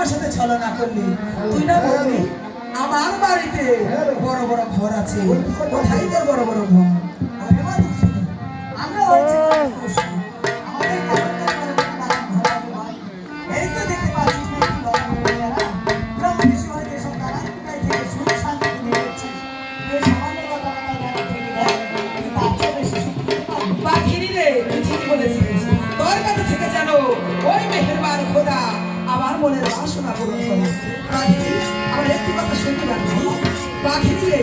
আমার সাথে ছলনা করলি। তুই না বললি, আমার বাড়িতে বড় বড় ঘর আছে। কোথায় তোর বড় বড় ঘর? মনের বাসনা পূরণ করে। পাখিরি, আমার একটি কথা শুনতে পারব পাখি দিলে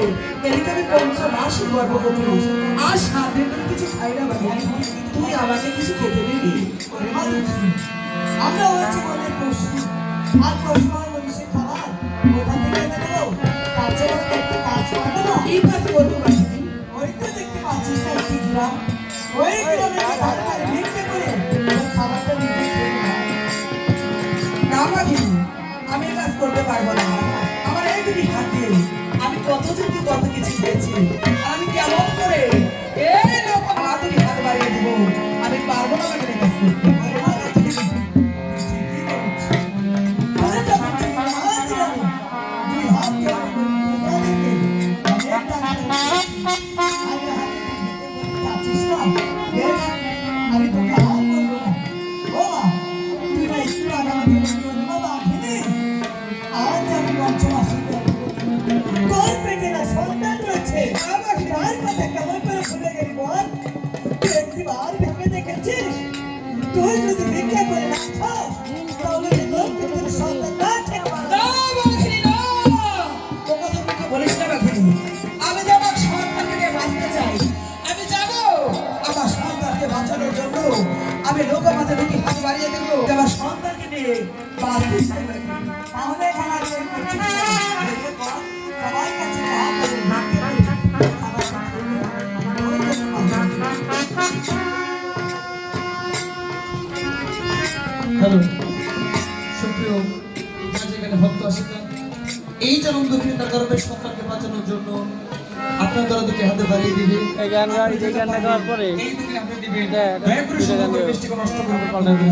এদিকে আমি পঞ্চ মাস গর্ভবতী আর সাত কিছু খাই না তুই আমাকে কিছু খেতে দিবি? আমরা হচ্ছে আমাদের পশু আর পশু না আমি কাজ করতে পারব না। আমার এই দুটি হাতে আমি কত যুক্তি কত কিছু পেয়েছি। আমি কেমন করে পঞ্চমাসে তোর পেটে সন্তান রয়েছে তার কথা কেমন করে ভুলে গেলি বল তুই একটিবার ভেবে দেখেছিস যদি ভিক্ষা করে সন্তান বলিস না আমি যে আমার সন্তানকে বাঁচতে চাই আমি যাব আমার সন্তানকে বাঁচানোর জন্য। আমি লোকের মাঝে দুটি হাত বাড়িয়ে দেবো। আমার সন্তানকে নিয়ে বাঁচতে হ্যালো সুপ্রিয় এখানে ভক্ত আসেন এই জনম দুঃখিতা গর্বের সন্তানকে বাঁচানোর জন্য আপনার দ্বারা দুটি হাতে বাড়িয়ে দিবে। এই গান গাই যে গানটা গাওয়ার পরে এই দুটি হাতে দিবে। দয়া করে সুন্দর গান বৃষ্টিকে নষ্ট করবে পাল্টাবে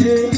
Yeah.